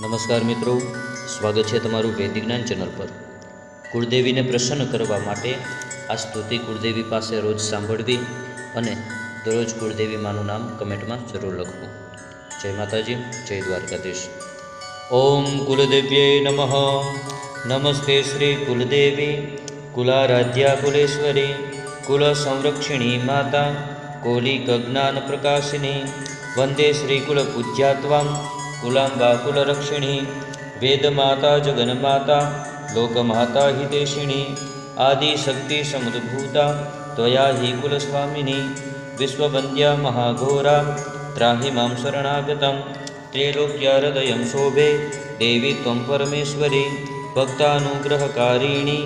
નમસ્કાર મિત્રો, સ્વાગત છે તમારું વૈદિક જ્ઞાન ચેનલ પર. કુળદેવીને પ્રસન્ન કરવા માટે આ સ્તુતિ કુળદેવી પાસે રોજ સાંભળવી અને દરરોજ કુળદેવી માનું નામ કમેન્ટમાં જરૂર લખવું. જય માતાજી, જય દ્વારકાધીશ. ઓમ કુલદેવ્યે નમઃ. નમસ્તે શ્રી કુલદેવી, કુલારાધ્યા કુલેશ્વરી કુલ સંરક્ષિણી માતા, કોલિક જ્ઞાન પ્રકાશિની. વંદે શ્રી કુલ પૂજ્યાત્વામ कुलाम्बाकुलरक्षिणी वेदमाता जगन्माता लोकमाता हितेशिणी आदिशक्तिसमुद्भूता त्वया हि कुलस्वामिनी विश्ववन्द्या महाघोरा त्राहि मां शरणागतं त्रैलोक्याहृदयं शोभे देवि त्वं परमेश्वरी भक्तानुग्रहकारिणी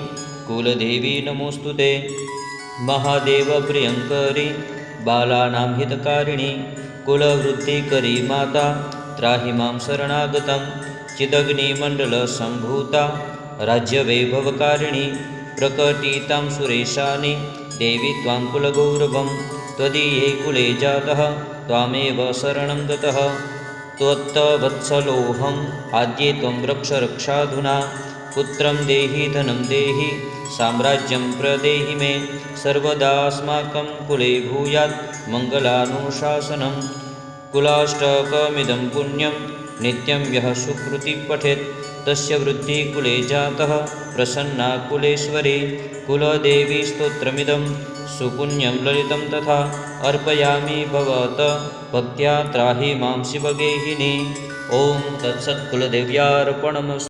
कुलदेवी नमोऽस्तु ते। महादेवप्रियङ्करी बालानां हितकारिणी कुलवृत्तिकरी माता त्राहि मां शरणागतं। चिदग्निमण्डलसम्भूता राज्यवैभवकारिणि प्रकटितां सुरेशानि देवि त्वां कुलगौरवं त्वदीये कुले जातः त्वामेव शरणं गतः। त्वत्तवत्सलोऽहम् आद्ये त्वं रक्ष रक्षाधुना पुत्रं देहि धनं देहि साम्राज्यं प्रदेहि मे। सर्वदास्माकं कुले भूयात् मङ्गलानुशासनं। कुलाष्टकमिदं पुण्यं नित्यं यः सुकृति पठेत् तस्य वृद्धिकुले जातः प्रसन्ना कुलेश्वरी कुलदेवी स्तोत्रमिदं सुपुण्यं ललितं तथा अर्पयामि भवत भक्त्या त्राहि मां शिवगेहिनी ॐ तत्सत्कुलदेव्यार्पणमस्तु